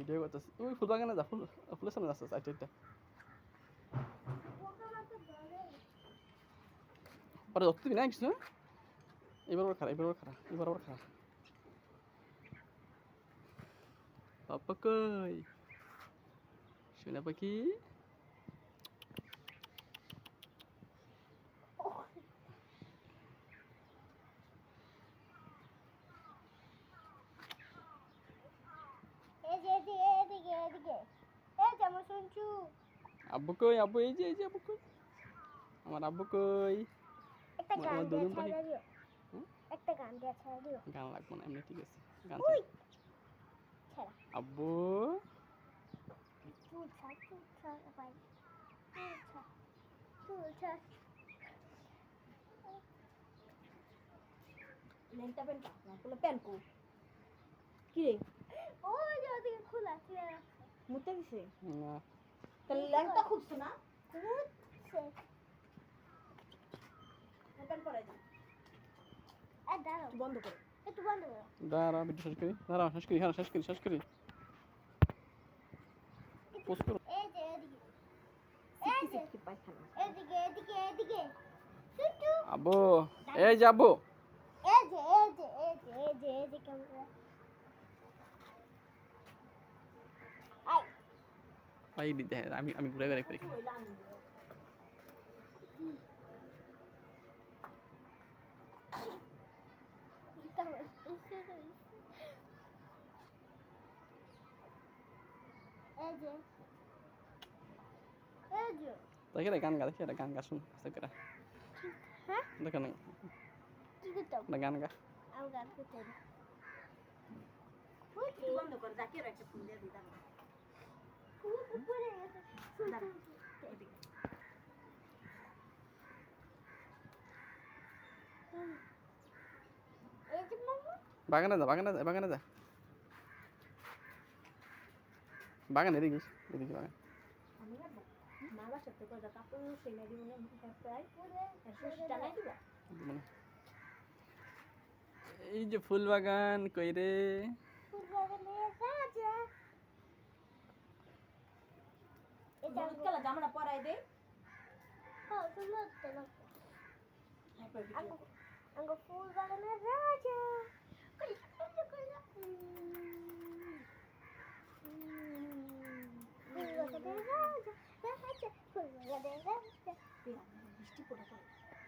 Video করতেছি। ওই ফুল বাগানে যা, ফুল, ফুলের সামনে যাচ্ছে, সাইড সাইডটা পরে ধরতে দিবি না কিছু না এবার ওর খারাপ এবার ওর খারাপ এবার ওর খারাপ পাপা কই? সোনা পাখি এই যে এদিকে এদিকে এদিকে এই যে আমার শুনছু আব্বু কই? আব্বু এই যে এই যে আব্বু কই? আমার আব্বু কই? একটা গান দিয়ে দুজন ছাড়া পাখি- দিও। একটা গান দিয়ে ছাড়া দিও। গান লাগবো না এমনি ঠিক আছে। গান ছাড়। আব্বু? লেনটা পেনটা না পেন কো কি রে? ওই যে ওদিকে খোলা ছিল মুতে দিছে না। তাহলে খুঁজছো না? বন্ধ করো। দাঁড়া শেষ করি। দাঁড়া শেষ করি হ্যাঁ শেষ করি শেষ করি। পোস্ট করো। এই এই সিটকি যে সিটকি পায়খানা এদিকে এদিকে এদিকে শুনছু আব্বু এই যে আব্বু এই যে এই যে এই যে এই যে এই যে ক্যামেরা আই ভাই দিতে আমি আমি ঘুরে ঘুরে করি। দেখে রে গান গা দেখে গান গা শুন দেখে রে দেখে না। কি করতাম না গান গা। গান করতে বন্ধ কর জাকির একটা ফোন দিয়ে দিই দাঁড়া উপরে গেছে দাঁড়া এদিকে এই যে মামা বাগানে যা বাগানে যা বাগানে যা। বাগান এদিকে এদিকে বাগান। মানে এই যে ফুল বাগান কই রে? পরাই দে আঙ্গো আঙ্গো ফুলবাগানে রাজা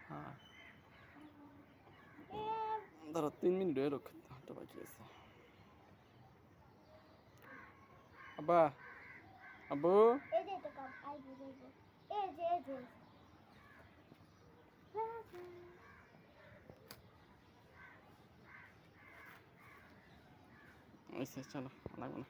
হ্যাঁ ধরো তিন মিনিট হয়ে রোক তো বাকি আছে আব্বা আব্বু এই যে এটা কাম আই যে এই যে এই যে এই যে রাজা আচ্ছা চলো লাগবে না